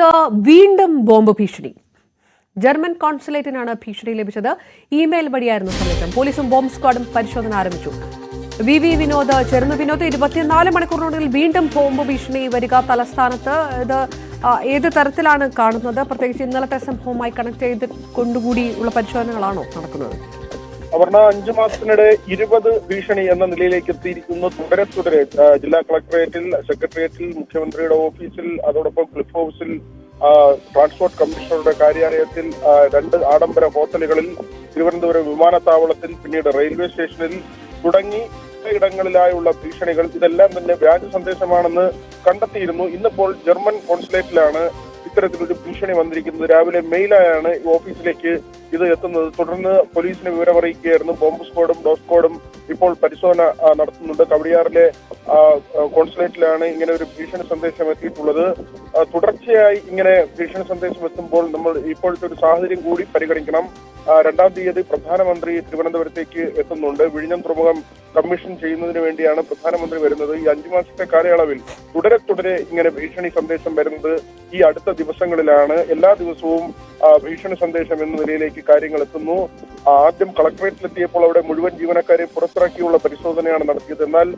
രാജ്യത്ത് വീണ്ടും ബോംബ് ഭീഷണി. ജർമ്മൻ കോൺസുലേറ്റിനാണ് ഭീഷണി ലഭിച്ചത്. ഇമെയിൽ വഴിയായിരുന്നു സന്ദേശം. പോലീസും ബോംബ് സ്ക്വാഡും പരിശോധന ആരംഭിച്ചു. വി വി വിനോദ് ചേർന്ന് വിനോദ് ഇരുപത്തിനാല് മണിക്കൂറിനുള്ളിൽ വീണ്ടും ബോംബ് ഭീഷണി വരിക തലസ്ഥാനത്ത്. ഇത് ഏത് തരത്തിലാണ് കാണുന്നത്? പ്രത്യേകിച്ച് ഇന്നലത്തെ സംഭവവുമായി കണക്ട് ചെയ്ത് കൊണ്ടുകൂടി ഉള്ള പരിശോധനകളാണോ നടക്കുന്നത്? അപർണ അഞ്ചു മാസത്തിനിടെ ഇരുപത് ഭീഷണി എന്ന നിലയിലേക്ക് എത്തിയിരിക്കുന്നു. തുടരെ തുടരെ ജില്ലാ കളക്ടറേറ്റിൽ സെക്രട്ടേറിയറ്റിൽ മുഖ്യമന്ത്രിയുടെ ഓഫീസിൽ അതോടൊപ്പം ക്ലിഫ് ഹൗസിൽ ട്രാൻസ്പോർട്ട് കമ്മീഷണറുടെ കാര്യാലയത്തിൽ രണ്ട് ആഡംബര ഹോട്ടലുകളിൽ തിരുവനന്തപുരം വിമാനത്താവളത്തിൽ പിന്നീട് റെയിൽവേ സ്റ്റേഷനിൽ തുടങ്ങി ഇടങ്ങളിലായുള്ള ഭീഷണികൾ. ഇതെല്ലാം തന്നെ വ്യാജ സന്ദേശമാണെന്ന് കണ്ടെത്തിയിരുന്നു. ഇന്നിപ്പോൾ ജർമ്മൻ കോൺസുലേറ്റിലാണ് ഇത്തരത്തിലൊരു ഭീഷണി വന്നിരിക്കുന്നത് രാവിലെ മെയിലായാണ് ഓഫീസിലേക്ക് ഇത് എത്തുന്നത്. തുടർന്ന് പോലീസിന് വിവരമറിയിക്കുകയായിരുന്നു. ബോംബ് സ്ക്വാഡും ഡോഗ് സ്ക്വാഡും ഇപ്പോൾ പരിശോധന നടത്തുന്നുണ്ട്. കവടിയാറിലെ കോൺസുലേറ്റിലാണ് ഇങ്ങനെ ഒരു ഭീഷണി സന്ദേശം എത്തിയിട്ടുള്ളത്. തുടർച്ചയായി ഇങ്ങനെ ഭീഷണി സന്ദേശം എത്തുമ്പോൾ നമ്മൾ ഇപ്പോഴത്തെ ഒരു സാഹചര്യം കൂടി പരിഗണിക്കണം. രണ്ടാം തീയതി പ്രധാനമന്ത്രി തിരുവനന്തപുരത്തേക്ക് എത്തുന്നുണ്ട്. വിഴിഞ്ഞം തുറമുഖം കമ്മീഷൻ ചെയ്യുന്നതിന് വേണ്ടിയാണ് പ്രധാനമന്ത്രി വരുന്നത്. ഈ അഞ്ചു മാസത്തെ കാലയളവിൽ തുടരെ തുടരെ ഇങ്ങനെ ഭീഷണി സന്ദേശം വരുന്നത് ഈ അടുത്ത ദിവസങ്ങളിലാണ്. എല്ലാ ദിവസവും ഭീഷണി സന്ദേശം എന്ന നിലയിലേക്ക് കാര്യങ്ങൾ എത്തുന്നു. ആദ്യം കളക്ടറേറ്റിലെത്തിയപ്പോൾ അവിടെ മുഴുവൻ ജീവനക്കാരെ പുറത്തിറക്കിയുള്ള പരിശോധനയാണ് നടത്തിയത്. എന്നാൽ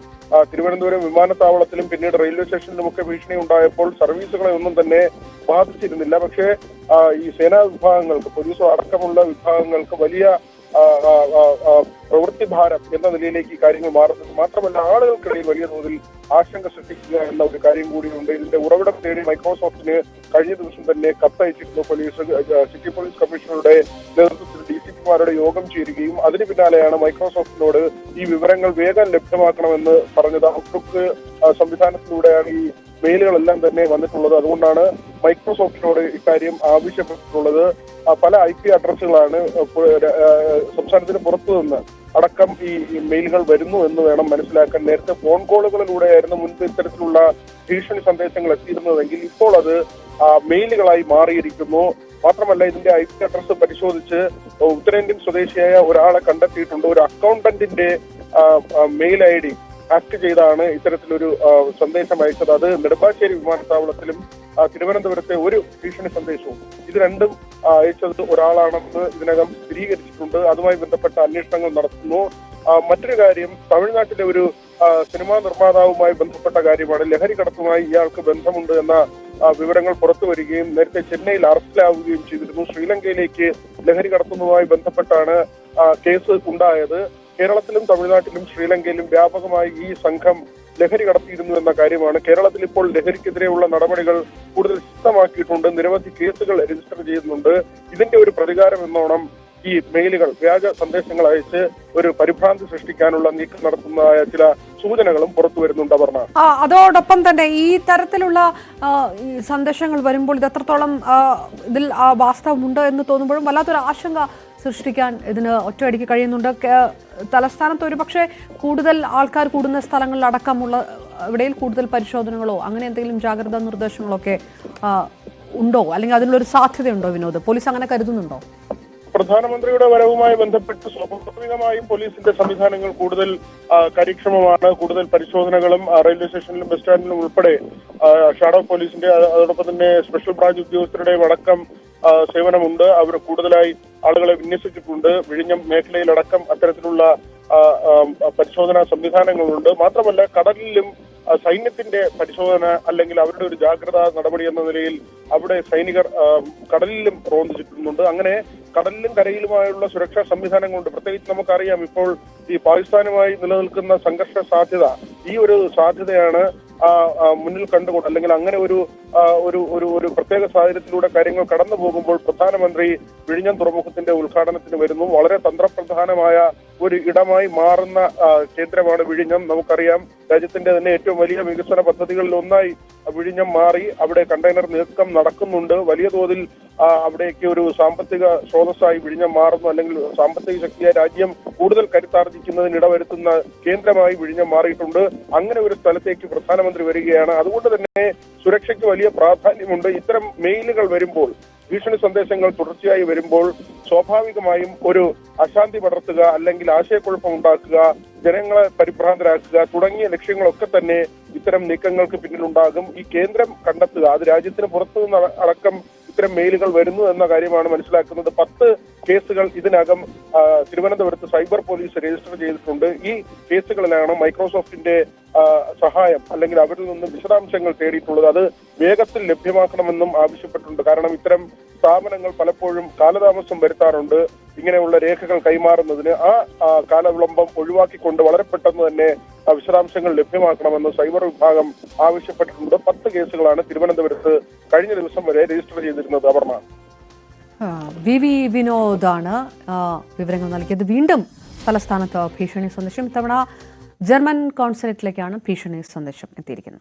തിരുവനന്തപുരം വിമാനത്താവളത്തിലും പിന്നീട് റെയിൽവേ സ്റ്റേഷനിലുമൊക്കെ ഭീഷണി ഉണ്ടായപ്പോൾ സർവീസുകളെ ഒന്നും തന്നെ ബാധിച്ചിരുന്നില്ല. പക്ഷേ ഈ സേനാ വിഭാഗങ്ങൾക്ക് പോലീസോ അടക്കമുള്ള വിഭാഗങ്ങൾക്ക് വലിയ ആ, ആ, ആ, ആ, പ്രവൃത്തി ഭാരം എന്ന നിലയിലേക്ക് കാര്യങ്ങൾ മാറുന്നത് മാത്രമല്ല ആളുകൾക്കിടയിൽ വലിയ തോതിൽ ആശങ്ക സൃഷ്ടിക്കുക എന്ന ഒരു കാര്യം കൂടിയുണ്ട്. ഇതിന്റെ ഉറവിടം തേടി മൈക്രോസോഫ്റ്റിന് കഴിഞ്ഞ ദിവസം തന്നെ കത്തയച്ചിരുന്നു പോലീസ് സിറ്റി പോലീസ് കമ്മീഷണറുടെ നേതൃത്വത്തിൽ ഡി സി പിമാരുടെ യോഗം ചേരുകയും അതിന് പിന്നാലെയാണ് മൈക്രോസോഫ്റ്റിനോട് ഈ വിവരങ്ങൾ വേഗം ലഭ്യമാക്കണമെന്ന് പറഞ്ഞത്. ഔട്ട്ലുക്ക് സംവിധാനത്തിലൂടെയാണ് ഈ മെയിലുകളെല്ലാം തന്നെ വന്നിട്ടുള്ളത്. അതുകൊണ്ടാണ് മൈക്രോസോഫ്റ്റിനോട് ഇക്കാര്യം ആവശ്യപ്പെട്ടിട്ടുള്ളത്. പല ഐ പി അഡ്രസ്സുകളാണ് സംസ്ഥാനത്തിന് പുറത്തു നിന്ന് അടക്കം ഈ മെയിലുകൾ വരുന്നു എന്ന് വേണം മനസ്സിലാക്കാൻ. നേരത്തെ ഫോൺ കോളുകളിലൂടെയായിരുന്നു മുൻപ് ഇത്തരത്തിലുള്ള ഭീഷണി സന്ദേശങ്ങൾ എത്തിയിരുന്നതെങ്കിൽ ഇപ്പോൾ അത് മെയിലുകളായി മാറിയിരിക്കുന്നു. മാത്രമല്ല ഇതിന്റെ ഐ പി അഡ്രസ് പരിശോധിച്ച് ഉത്തരേന്ത്യൻ സ്വദേശിയായ ഒരാളെ കണ്ടെത്തിയിട്ടുണ്ട്. ഒരു അക്കൗണ്ടന്റിന്റെ മെയിൽ ഐ ഡി ഹാക്ക് ചെയ്താണ് ഇത്തരത്തിലൊരു സന്ദേശം അയച്ചത്. അത് നെടുമ്പാശ്ശേരി വിമാനത്താവളത്തിലും തിരുവനന്തപുരത്തെ ഒരു ഭീഷണി സന്ദേശവും. ഇത് രണ്ടും അയച്ചത് ഒരാളാണെന്ന് ഇതിനകം സ്ഥിരീകരിച്ചിട്ടുണ്ട്. അതുമായി ബന്ധപ്പെട്ട അന്വേഷണങ്ങൾ നടത്തുന്നു. മറ്റൊരു കാര്യം തമിഴ്നാട്ടിലെ ഒരു സിനിമാ നിർമ്മാതാവുമായി ബന്ധപ്പെട്ട കാര്യമാണ്. ലഹരി കടത്തുമായി ഇയാൾക്ക് ബന്ധമുണ്ട് എന്ന വിവരങ്ങൾ പുറത്തു വരികയും നേരത്തെ ചെന്നൈയിൽ അറസ്റ്റിലാവുകയും ചെയ്തിരുന്നു. ശ്രീലങ്കയിലേക്ക് ലഹരി കടത്തുന്നതുമായി ബന്ധപ്പെട്ടാണ് കേസ് ഉണ്ടായത്. കേരളത്തിലും തമിഴ്നാട്ടിലും ശ്രീലങ്കയിലും വ്യാപകമായി ഈ സംഘം ലഹരി കടത്തിയിരുന്നു എന്ന കാര്യമാണ് കേരളത്തിൽ ഇപ്പോൾ ലഹരിക്കെതിരെയുള്ള നടപടികൾ കൂടുതൽ ശക്തമാക്കിയിട്ടുണ്ട്. നിരവധി കേസുകൾ രജിസ്റ്റർ ചെയ്യുന്നുണ്ട്. ഇതിന്റെ ഒരു പ്രതികാരം എന്നോണം ഈ മെയിലുകൾ വ്യാജ സന്ദേശങ്ങൾ അയച്ച് ഒരു പരിഭ്രാന്തി സൃഷ്ടിക്കാനുള്ള നീക്കം നടത്തുന്നതായ ചില സൂചനകളും പുറത്തു വരുന്നുണ്ട് അതോടൊപ്പം തന്നെ ഈ തരത്തിലുള്ള സന്ദേശങ്ങൾ വരുമ്പോൾ ഇത് എത്രത്തോളം ഇതിൽ വാസ്തവമുണ്ട് എന്ന് തോന്നുമ്പോഴും വല്ലാത്തൊരു ആശങ്ക സൃഷ്ടിക്കാൻ ഇതിന് ഒറ്റയടിക്ക് കഴിയുന്നുണ്ട്. തലസ്ഥാനത്ത് ഒരു പക്ഷേ കൂടുതൽ ആൾക്കാർ കൂടുന്ന സ്ഥലങ്ങളിൽ അടക്കമുള്ള ഇവിടെയിൽ കൂടുതൽ പരിശോധനകളോ അങ്ങനെ എന്തെങ്കിലും ജാഗ്രതാ നിർദ്ദേശങ്ങളോ ഒക്കെ ഉണ്ടോ? അല്ലെങ്കിൽ അതിനുള്ളൊരു സാധ്യതയുണ്ടോ വിനോദ്? പോലീസ് അങ്ങനെ കരുതുന്നുണ്ടോ? പ്രധാനമന്ത്രിയുടെ വരവുമായി ബന്ധപ്പെട്ട് സ്വാഭാവികമായും പോലീസിന്റെ സംവിധാനങ്ങൾ കൂടുതൽ കാര്യക്ഷമമാണ്. കൂടുതൽ പരിശോധനകളും റെയിൽവേ സ്റ്റേഷനിലും ബസ് സ്റ്റാൻഡിലും ഉൾപ്പെടെ ഷാഡോ പോലീസിന്റെ അതോടൊപ്പം തന്നെ സ്പെഷ്യൽ ബ്രാഞ്ച് ഉദ്യോഗസ്ഥരുടെ വടക്കം സേവനമുണ്ട്. അവർ കൂടുതലായി ആളുകളെ വിന്യസിച്ചിട്ടുണ്ട്. വിഴിഞ്ഞം മേഖലയിലടക്കം അത്തരത്തിലുള്ള പരിശോധനാ സംവിധാനങ്ങളുണ്ട്. മാത്രമല്ല കടലിലും സൈന്യത്തിന്റെ പരിശോധന അല്ലെങ്കിൽ അവരുടെ ഒരു ജാഗ്രതാ നടപടി എന്ന നിലയിൽ അവിടെ സൈനികർ കടലിലും റോന്ത് അങ്ങനെ കടലിലും കരയിലുമായുള്ള സുരക്ഷാ സംവിധാനങ്ങളുണ്ട്. പ്രത്യേകിച്ച് നമുക്കറിയാം ഇപ്പോൾ ഈ പാകിസ്ഥാനുമായി നിലനിൽക്കുന്ന സംഘർഷ സാധ്യത. ഈ ഒരു സാധ്യതയാണ് മുന്നിൽ കണ്ടുകൊണ്ട് അല്ലെങ്കിൽ അങ്ങനെ ഒരു ഒരു ഒരു ഒരു പ്രത്യേക സാഹചര്യത്തിലൂടെ കാര്യങ്ങൾ കടന്നു പോകുമ്പോൾ പ്രധാനമന്ത്രി വിഴിഞ്ഞം തുറമുഖത്തിന്റെ ഉദ്ഘാടനത്തിന് വരുന്നു. വളരെ തന്ത്രപ്രധാനമായ ഒരു ഇടമായി മാറുന്ന കേന്ദ്രമാണ് വിഴിഞ്ഞം. നമുക്കറിയാം രാജ്യത്തിന്റെ തന്നെ ഏറ്റവും വലിയ വികസന പദ്ധതികളിൽ ഒന്നായി വിഴിഞ്ഞം മാറി. അവിടെ കണ്ടെയ്നർ നീക്കം നടക്കുന്നുണ്ട്. വലിയ തോതിൽ അവിടേക്ക് ഒരു സാമ്പത്തിക സ്രോതസ്സായി വിഴിഞ്ഞം മാറുന്നു. അല്ലെങ്കിൽ സാമ്പത്തിക ശക്തിയായി രാജ്യം കൂടുതൽ കരുത്താർജിക്കുന്നതിന് ഇടവരുത്തുന്ന കേന്ദ്രമായി വിഴിഞ്ഞം മാറിയിട്ടുണ്ട്. അങ്ങനെ ഒരു സ്ഥലത്തേക്ക് പ്രധാനമന്ത്രി വരികയാണ്. അതുകൊണ്ട് തന്നെ സുരക്ഷയ്ക്ക് വലിയ പ്രാധാന്യമുണ്ട്. ഇത്തരം മെയിലുകൾ വരുമ്പോൾ ഭീഷണി സന്ദേശങ്ങൾ തുടർച്ചയായി വരുമ്പോൾ സ്വാഭാവികമായും ഒരു അശാന്തി പടർത്തുക അല്ലെങ്കിൽ ആശയക്കുഴപ്പം ഉണ്ടാക്കുക ജനങ്ങളെ പരിഭ്രാന്തരാക്കുക തുടങ്ങിയ ലക്ഷ്യങ്ങളൊക്കെ തന്നെ ഇത്തരം നീക്കങ്ങൾക്ക് പിന്നിലുണ്ടാകും. ഈ കേന്ദ്രം കണ്ടെത്തുക അത് രാജ്യത്തിന് പുറത്തു നിന്ന് അടക്കം ഇത്തരം മെയിലുകൾ വരുന്നു എന്ന കാര്യമാണ് മനസ്സിലാക്കുന്നത്. പത്ത് കേസുകൾ ഇതിനകം തിരുവനന്തപുരത്ത് സൈബർ പോലീസ് രജിസ്റ്റർ ചെയ്തിട്ടുണ്ട്. ഈ കേസുകളിലാണ് മൈക്രോസോഫ്റ്റിന്റെ സഹായം അല്ലെങ്കിൽ അവരിൽ നിന്ന് വിശദാംശങ്ങൾ തേടിയിട്ടുള്ളത്. അത് വേഗത്തിൽ ലഭ്യമാക്കണമെന്നും ആവശ്യപ്പെട്ടിട്ടുണ്ട്. കാരണം ഇത്തരം സ്ഥാപനങ്ങൾ പലപ്പോഴും കാലതാമസം വരുത്താറുണ്ട്. ഇങ്ങനെയുള്ള രേഖകൾ കൈമാറുന്നതിന് ആ കാലവിളംബം ഒഴിവാക്കിക്കൊണ്ട് വളരെ പെട്ടെന്ന് തന്നെ വിശദാംശങ്ങൾ ലഭ്യമാക്കണമെന്ന് സൈബർ വിഭാഗം ആവശ്യപ്പെട്ടിട്ടുണ്ട്. പത്ത് കേസുകളാണ് തിരുവനന്തപുരത്ത് കഴിഞ്ഞ ദിവസം വരെ രജിസ്റ്റർ ചെയ്തിരുന്നത് അപർണ. വി വി വിനോദാണ് വിവരങ്ങൾ നൽകിയത്. വീണ്ടും തലസ്ഥാനത്ത് ഭീഷണി സന്ദേശം. ഇത്തവണ ജർമ്മൻ കോൺസുലേറ്റിലേക്കാണ് ഭീഷണി സന്ദേശം എത്തിയിരിക്കുന്നത്.